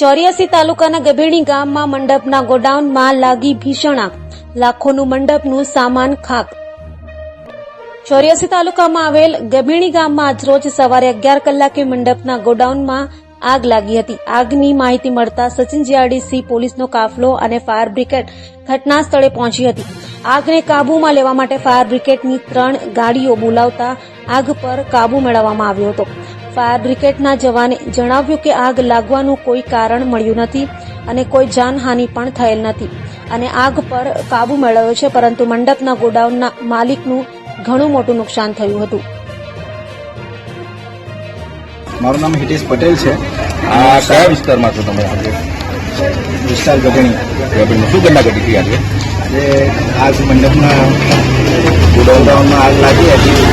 ચોર્યાસી તાલુકાના ગભેણી ગામમાં મંડપના ગોડાઉનમાં લાગી ભીષણ આગ. લાખોનું મંડપનું સામાન ખાક. ચોર્યાસી તાલુકામાં આવેલ ગભેણી ગામમાં આજરોજ સવારે અગિયાર કલાકે મંડપના ગોડાઉનમાં આગ લાગી હતી. આગની માહિતી મળતા સચિન જીઆરડીસી પોલીસનો કાફલો અને ફાયર બ્રિગેડ ઘટના સ્થળે પહોંચી હતી. આગને કાબૂમાં લેવા માટે ફાયર બ્રિગેડની ત્રણ ગાડીઓ બોલાવતા આગ પર કાબૂ મેળવવામાં આવ્યો હતો. ફાયર બ્રિગેડના જવાને જણાવ્યું કે આગ લાગવાનું કોઈ કારણ મળ્યું નથી અને કોઈ જાનહાનિ પણ થયેલ નથી. અને આગ પર કાબુ મેળવ્યો છે પરંતુ મંડપના ગોડાઉનના માલિકનું ઘણું મોટું નુકસાન થયું હતું. મારું નામ હિતેશ પટેલ છે. આ કયા વિસ્તારમાં છો તમે વિસ્તાર ગઢણી. શું ઘટના ઘટી હતી આજે? આજે આજ મંડપના ગોડાઉનમાં આગ લાગી હતી.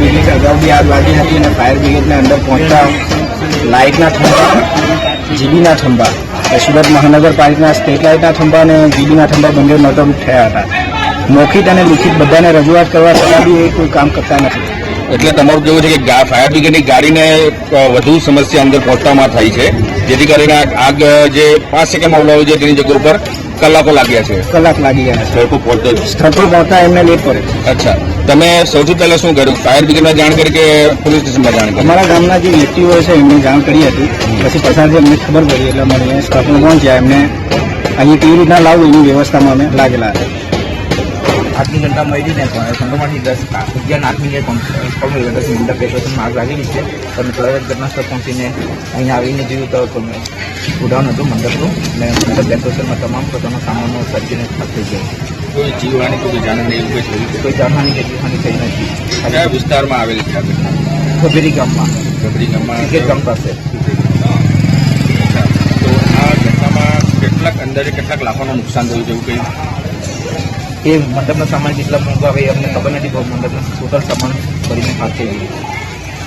ફાયર અગાઉ બી આગ લાગી હતી અને ફાયર બ્રિગેડને અંદર પહોંચતા લાઇટના થંભા જીબીના થંભા સુરત મહાનગરપાલિકાના સ્ટેટ લાઇટના થંભા અને જીબીના થંભા બંને નતરૂપ થયા હતા. મૌખિક અને લિખિત બધાને રજૂઆત કરવા છતાં બી એ કોઈ કામ કરતા નથી. એટલે તમારું કેવું છે કે ફાયર બ્રિગેડની ગાડીને વધુ સમસ્યા અંદર પહોંચવામાં થઈ છે? જેથી કરીને આગ જે પાંચ સેકન્ડમાં ઓલાવી છે તેની જગ્યા ઉપર કલાકો લાગ્યા છે. કલાક લાગી ગયા સ્થળ પર પહોંચતો. સ્થળ પર પહોંચતા એમને લેટ પડે અચ્છા. તમે સૌથી પહેલા શું કર્યું? ફાયર બ્રિગેડમાં જાણ કરી કે પોલીસ સ્ટેશનમાં જાણ કરી? અમારા ગામના જે વ્યક્તિઓ છે એમને જાણ કરી હતી. પછી પસાર અમને ખબર પડી એટલે અમે અહીંયા પર પહોંચ્યા એમને અહીં કેવી રીતના લાવવું એની વ્યવસ્થામાં અમે લાગેલા હતા. આઠની ઘંટા મળી ને પણ સંડોમાંથી દસ અગિયાર આઠ મિનિટ મળ્યો દસ મિનિટ ડેકોરેશનમાં આગ લાગેલી છે. પણ તરત ઘટનાસ્થળ પહોંચીને અહીંયા આવીને જોયું તો ગોડાઉન હતું મંડપનું. અને મંડપ ડેકોરેશનમાં તમામ પ્રકારનો સામાનો સર્જીને થઈ ગયો. કોઈ જીવવાની કોઈ જાનહાની નહીં એવું કંઈ થયું? કોઈ જાનહાની કે જીવહાની થઈ નથી. કયા વિસ્તારમાં આવેલી છે આ ઘટના? ગભરી ગામમાં. ગભરી ગામમાં ક્રિકેટ ગામ પાસે. તો આ ઘટનામાં કેટલાક અંદાજે કેટલાક લાખોનું નુકસાન થયું છે કંઈ? એ મંડપના સામાન જેટલા મોંઘા હોય અમને ખબર નથી પણ મંડપના ટોટલ સામાન કરીને ખાતે